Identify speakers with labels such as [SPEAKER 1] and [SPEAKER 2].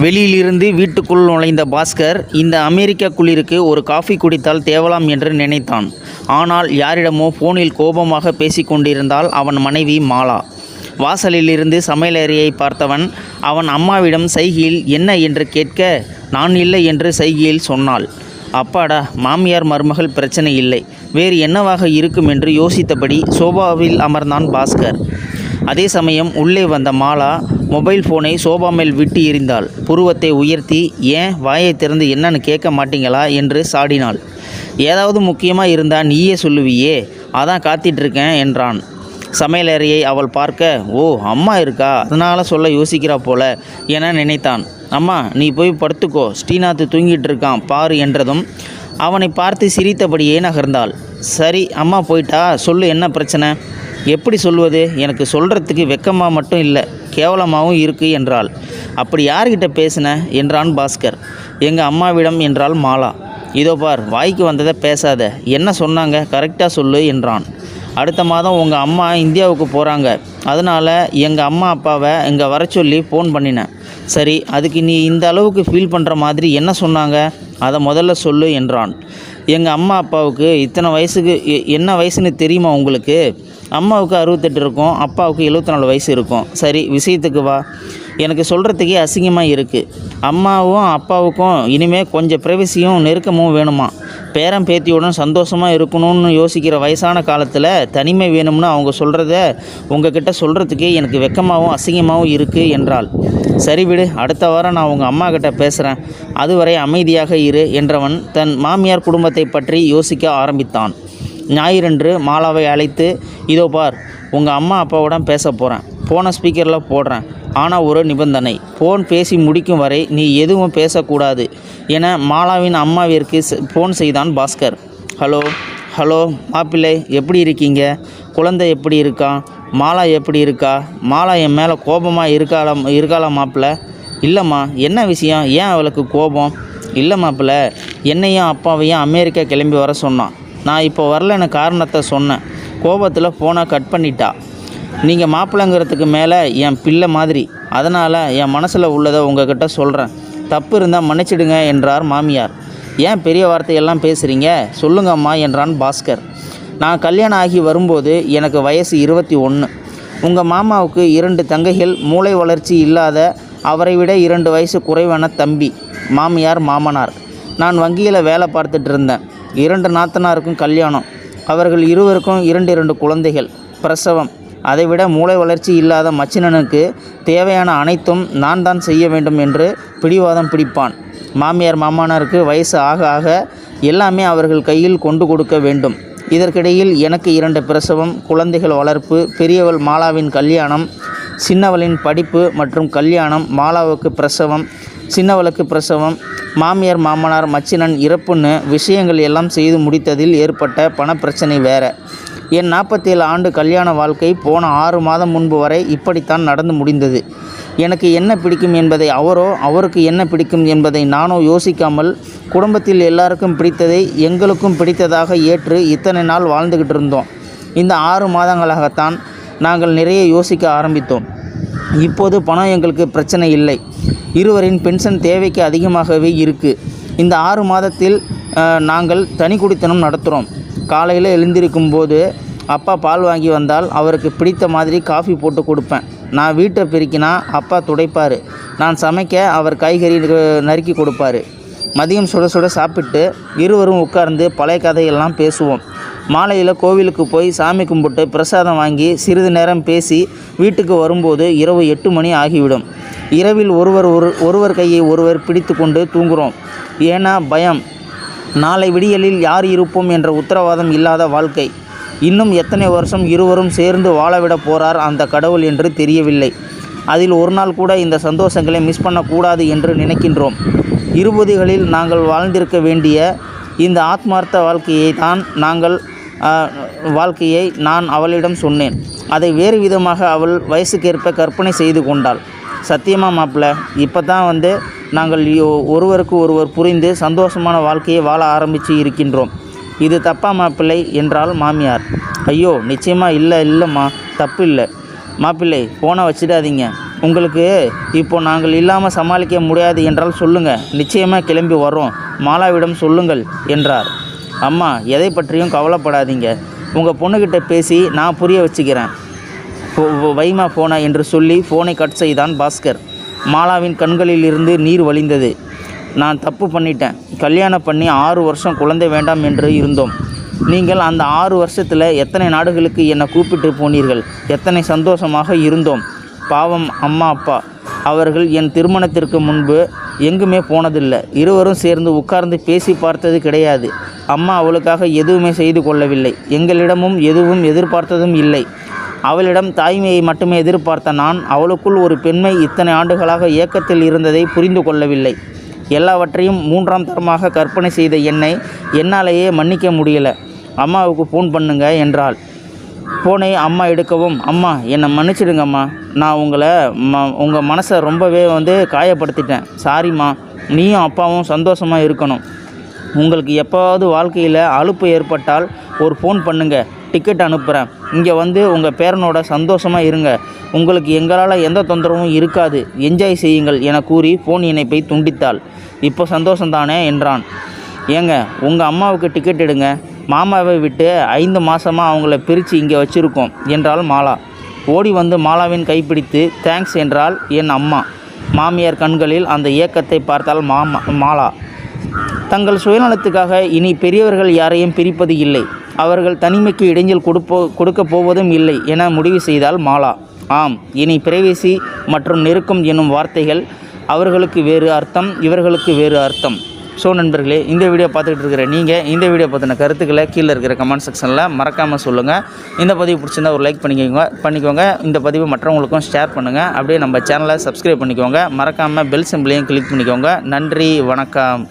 [SPEAKER 1] வெளியிலிருந்து வீட்டுக்குள் நுழைந்த பாஸ்கர் இந்த அமெரிக்க குளிருக்கு ஒரு காஃபி குடித்தால் தேவலாம் என்று நினைத்தான். ஆனால் யாரிடமோ போனில் கோபமாக பேசிக் கொண்டிருந்தால் அவன் மனைவி மாலா. வாசலிலிருந்து சமையலறையை பார்த்தவன் அவன் அம்மாவிடம் சைகையில் என்ன என்று கேட்க நான் இல்லை என்று சைகையில் சொன்னாள். அப்பாடா மாமியார் மருமகள் பிரச்சனை இல்லை. வேறு என்னவாக இருக்கும்? என்று யோசித்தபடி சோபாவில் அமர்ந்தான் பாஸ்கர். அதே சமயம் உள்ளே வந்த மாலா மொபைல் ஃபோனை சோபா மேல் விட்டு எறிந்தாள். புருவத்தை உயர்த்தி ஏன்? வாயை திறந்து என்னன்னு கேட்க மாட்டீங்களா? என்று சாடினாள். ஏதாவது முக்கியமாக இருந்தால் நீயே சொல்லுவியே. அதான் காத்திட்டு இருக்கேன் என்றான். சமையலறையை அவள் பார்க்க ஓ அம்மா இருக்கா? அதனால் சொல்ல யோசிக்கிறா போல என நினைத்தான். அம்மா நீ போய் படுத்துக்கோ. ஸ்ரீநாத் தூங்கிட்டு இருக்கான் பாரு என்றதும் அவனை பார்த்து சிரித்தபடியே நகர்ந்தாள். சரி அம்மா போயிட்டா? சொல்லு என்ன பிரச்சனை? எப்படி சொல்வது? எனக்கு சொல்கிறதுக்கு வெக்கமாக மட்டும் இல்லை கேவலமாகவும் இருக்குது என்றாள். அப்படி யார்கிட்ட பேசின? என்றான் பாஸ்கர். எங்கள் அம்மாவிடம் என்றாள் மாலா. இதோ பார் வாய்க்கு வந்ததை பேசாத. என்ன சொன்னாங்க? கரெக்டாக சொல்லு என்றான். அடுத்த மாதம் உங்கள் அம்மா இந்தியாவுக்கு போகிறாங்க அதனால் எங்கள் அம்மா அப்பாவை இங்கே வர சொல்லி ஃபோன் பண்ணினேன். சரி அதுக்கு நீ இந்த அளவுக்கு ஃபீல் பண்ணுற மாதிரி என்ன சொன்னாங்க? அதை முதல்ல சொல்லு என்றான். எங்கள் அம்மா அப்பாவுக்கு இத்தனை வயசுக்கு எ- என்ன வயசுன்னு தெரியுமா உங்களுக்கு? அம்மாவுக்கு அறுபத்தெட்டு இருக்கும் அப்பாவுக்கு எழுபத்தி நாலு வயசு இருக்கும். சரி விஷயத்துக்கு வா. எனக்கு சொல்கிறதுக்கே அசிங்கமாக இருக்குது அம்மாவும் அப்பாவுக்கும் இனிமேல் கொஞ்சம் ப்ரைவசியும் நெருக்கமும் வேணுமா? பேரம் பேத்தியுடன் சந்தோஷமாக இருக்கணும்னு யோசிக்கிற வயசான காலத்தில் தனிமை வேணும்னு அவங்க சொல்கிறத உங்ககிட்ட சொல்கிறதுக்கே எனக்கு வெக்கமாகவும் அசிங்கமாகவும் இருக்குது என்றாள். சரி விடு அடுத்த வாரம் நான் உங்கள் அம்மா கிட்ட பேசுகிறேன் அதுவரை அமைதியாக இரு என்றவன் தன் மாமியார் குடும்பத்தை பற்றி யோசிக்க ஆரம்பித்தான். ஞாயிறன்று மாலாவை அழைத்து இதோ பார் உங்கள் அம்மா அப்பாவுடன் பேச போகிறேன் ஃபோனை ஸ்பீக்கரில் போடுறேன். ஆனால் ஒரு நிபந்தனை. ஃபோன் பேசி முடிக்கும் வரை நீ எதுவும் பேசக்கூடாது. என மாலாவின் அம்மாவிற்கு செ- ஃபோன் செய்தான் பாஸ்கர். ஹலோ ஹலோ மாப்பிள்ளை எப்படி இருக்கீங்க? குழந்தை எப்படி இருக்கான் மாலா எப்படி இருக்கா? மாலா என் மேலே கோபமாக இருக்காளா இருக்காளா மாப்பிள்ளை? இல்லைம்மா என்ன விஷயம்? ஏன் அவளுக்கு கோபம்? இல்லை மாப்பிள்ளை என்னையும் அப்பாவையும் அமெரிக்கா கிளம்பி வர சொன்னான். நான் இப்போ வரலன்னு காரணத்தை சொன்னேன். கோபத்தில் ஃபோனை கட் பண்ணிட்டா. நீங்கள் மாப்பிள்ளைங்கிறதுக்கு மேலே என் பிள்ளை மாதிரி. அதனால் என் மனசில் உள்ளதை உங்ககிட்ட சொல்கிறேன் தப்பு இருந்தால் மன்னிச்சிடுங்க என்றார் மாமியார். ஏன் பெரிய வார்த்தையெல்லாம் பேசுகிறீங்க சொல்லுங்கம்மா என்றான் பாஸ்கர். நான் கல்யாணம் ஆகி வரும்போது எனக்கு வயசு இருபத்தி ஒன்று உங்கள் மாமாவுக்கு இரண்டு தங்கைகள் மூளை வளர்ச்சி இல்லாத அவரை விட இரண்டு வயசு குறைவான தம்பி மாமியார் மாமனார். நான் வங்கியில் வேலை பார்த்துட்டு இருந்தேன். இரண்டு நாத்தனாருக்கும் கல்யாணம். அவர்கள் இருவருக்கும் இரண்டு இரண்டு குழந்தைகள். பிரசவம். அதைவிட மூளை வளர்ச்சி இல்லாத மச்சினனுக்கு தேவையான அனைத்தும் நான் தான் செய்ய வேண்டும் என்று பிடிவாதம் பிடிப்பான். மாமியார் மாமனாருக்கு வயசு ஆக ஆக எல்லாமே அவர்கள் கையில் கொண்டு கொடுக்க வேண்டும். இதற்கிடையில் எனக்கு இரண்டு பிரசவம் குழந்தைகள் வளர்ப்பு பெரியவள் மாலாவின் கல்யாணம் சின்னவளின் படிப்பு மற்றும் கல்யாணம் மாலாவுக்கு பிரசவம் சின்னவளுக்கு பிரசவம் மாமியார் மாமனார் மச்சினன் இறப்புன்னு விஷயங்கள் எல்லாம் செய்து முடித்ததில் ஏற்பட்ட பணப்பிரச்சனை வேற. என் நாற்பத்தேழு ஆண்டு கல்யாண வாழ்க்கை போன ஆறு மாதம் முன்பு வரை இப்படித்தான் நடந்து முடிந்தது. எனக்கு என்ன பிடிக்கும் என்பதை அவரோ அவருக்கு என்ன பிடிக்கும் என்பதை நானோ யோசிக்காமல் குடும்பத்தில் எல்லாருக்கும் பிடித்ததை எங்களுக்கும் பிடித்ததாக ஏற்று இத்தனை நாள் வாழ்ந்துக்கிட்டு இருந்தோம் இந்த ஆறு மாதங்களாகத்தான் நாங்கள் நிறைய யோசிக்க ஆரம்பித்தோம். இப்போது பணம் எங்களுக்கு பிரச்சனை இல்லை. இருவரின் பென்ஷன் தேவைக்கு அதிகமாகவே இருக்குது இந்த ஆறு மாதத்தில் நாங்கள் தனி குடித்தனம் நடத்துகிறோம் காலையில் எழுந்திருக்கும் போது அப்பா பால் வாங்கி வந்தால் அவருக்கு பிடித்த மாதிரி காஃபி போட்டு கொடுப்பேன். நான் வீட்டை பெருக்கினா அப்பா துடைப்பார். நான் சமைக்க அவர் காய்கறி நறுக்கி கொடுப்பாரு. மதியம் சுட சுட சாப்பிட்டு இருவரும் உட்கார்ந்து பழைய கதையெல்லாம் பேசுவோம். மாலையில் கோவிலுக்கு போய் சாமி கும்பிட்டு பிரசாதம் வாங்கி சிறிது நேரம் பேசி வீட்டுக்கு வரும்போது இரவு எட்டு மணி ஆகிவிடும். இரவில் ஒருவர் ஒரு ஒருவர் கையை ஒருவர் பிடித்து கொண்டு தூங்குகிறோம் ஏன்னா பயம். நாளை விடியலில் யார் இருப்போம் என்ற உத்தரவாதம் இல்லாத வாழ்க்கை. இன்னும் எத்தனை வருஷம் இருவரும் சேர்ந்து வாழவிட போகிறார் அந்த கடவுள் என்று தெரியவில்லை. அதில் ஒரு நாள் கூட இந்த சந்தோஷங்களை மிஸ் பண்ணக்கூடாது என்று நினைக்கின்றோம். இருபதுகளில் நாங்கள் வாழ்ந்திருக்க வேண்டிய இந்த ஆத்மார்த்த வாழ்க்கையை தான் நாங்கள் வாழ்க்கையை நான் அவளிடம் சொன்னேன். அதை வேறு விதமாக அவள் வயசுக்கேற்ப கற்பனை செய்து கொண்டாள். சத்தியமா மாப்பிள்ள இப்போ தான் வந்து நாங்கள் ஒருவருக்கு ஒருவர் புரிந்து சந்தோஷமான வாழ்க்கையை வாழ ஆரம்பித்து இருக்கின்றோம். இது தப்பா மாப்பிள்ளை என்றால் மாமியார். ஐயோ நிச்சயமாக இல்லை இல்லைம்மா தப்பு இல்லை. மாப்பிள்ளை ஃபோனை வச்சிடாதீங்க. உங்களுக்கு இப்போ நாங்கள் இல்லாமல் சமாளிக்க முடியாது என்றால் சொல்லுங்கள் நிச்சயமாக கிளம்பி வரோம் மாலாவிடம் சொல்லுங்கள் என்றார். அம்மா எதை பற்றியும் கவலைப்படாதீங்க. உங்கள் பொண்ணுக்கிட்ட பேசி நான் புரிய வச்சுக்கிறேன். வைமா போனா என்று சொல்லி ஃபோனை கட் செய்தான் பாஸ்கர். மாலாவின் கண்களில் இருந்து நீர் வழிந்தது. நான் தப்பு பண்ணிட்டேன். கல்யாணம் பண்ணி ஆறு வருஷம் குழந்தை வேண்டாம் என்று இருந்தோம். நீங்கள் அந்த ஆறு வருஷத்தில் எத்தனை நாடுகளுக்கு என்னை கூப்பிட்டு போனீர்கள்? எத்தனை சந்தோஷமாக இருந்தோம். பாவம் அம்மா அப்பா. அவர்கள் என் திருமணத்திற்கு முன்பு எங்குமே போனதில்லை. இருவரும் சேர்ந்து உட்கார்ந்து பேசி பார்த்தது கிடையாது. அம்மா அவளுக்காக எதுவுமே செய்து கொள்ளவில்லை. எங்களிடமும் எதுவும் எதிர்பார்த்ததும் இல்லை. அவளிடம் தாய்மையை மட்டுமே எதிர்பார்த்த நான் அவளுக்குள் ஒரு பெண்மை இத்தனை ஆண்டுகளாக ஏக்கத்தில் இருந்ததை புரிந்து கொள்ளவில்லை. எல்லாவற்றையும் மூன்றாம் தரமாக கற்பனை செய்த என்னை என்னாலேயே மன்னிக்க முடியல. அம்மாவுக்கு ஃபோன் பண்ணுங்க என்றாள். ஃபோனை அம்மா எடுக்கவும் அம்மா என்னை மன்னிச்சிடுங்கம்மா. நான் உங்களை ம உங்கள் மனசை ரொம்பவே வந்து காயப்படுத்திட்டேன். சாரிம்மா நீயும் அப்பாவும் சந்தோஷமாக இருக்கணும். உங்களுக்கு எப்போவாவது வாழ்க்கையில் அலுப்பு ஏற்பட்டால் ஒரு ஃபோன் பண்ணுங்கள் டிக்கெட் அனுப்புகிறேன் இங்கே வந்து உங்கள் பேரனோட சந்தோஷமாக இருங்க. உங்களுக்கு எங்களால் எந்த தொந்தரவும் இருக்காது. என்ஜாய் செய்யுங்கள் என கூறி ஃபோன் இணைப்பை துண்டித்தாள். இப்போ சந்தோஷம்தானே? என்றான். ஏங்க உங்கள் அம்மாவுக்கு டிக்கெட் எடுங்க. மாமாவை விட்டு ஐந்து மாதமாக அவங்கள பிரித்து இங்கே வச்சுருக்கோம். என்றாள் மாலா. ஓடி வந்து மாலாவின் கைப்பிடித்து தேங்க்ஸ் என்றால் என் அம்மா. மாமியார் கண்களில் அந்த இயக்கத்தை பார்த்தால் மாமா மாலா. தங்கள் சுயநலத்துக்காக இனி பெரியவர்கள் யாரையும் பிரிப்பது இல்லை. அவர்கள் தனிமைக்கு இடைஞ்சல் கொடுப்போ கொடுக்கப் போவதும் இல்லை என முடிவு செய்தால் மாலா. ஆம் இனி பிரைவேசி மற்றும் நெருக்கம் என்னும் வார்த்தைகள் அவர்களுக்கு வேறு அர்த்தம் இவர்களுக்கு வேறு அர்த்தம். ஸோ நண்பர்களே இந்த வீடியோ பார்த்துக்கிட்டு இருக்கிற நீங்கள் இந்த வீடியோ பற்றின கருத்துக்களை கீழே இருக்கிற கமெண்ட் செக்ஷனில் மறக்காமல் சொல்லுங்கள் இந்த பதிவு பிடிச்சிருந்தா ஒரு லைக் பண்ணிக்கோங்க பண்ணிக்கோங்க. இந்த பதிவு மற்றவங்களுக்கும் ஷேர் பண்ணுங்கள் அப்படியே நம்ம சேனலை சப்ஸ்கிரைப் பண்ணிக்கோங்க. மறக்காமல் பெல் சிம்பிளையும் கிளிக் பண்ணிக்கோங்க. நன்றி வணக்கம்.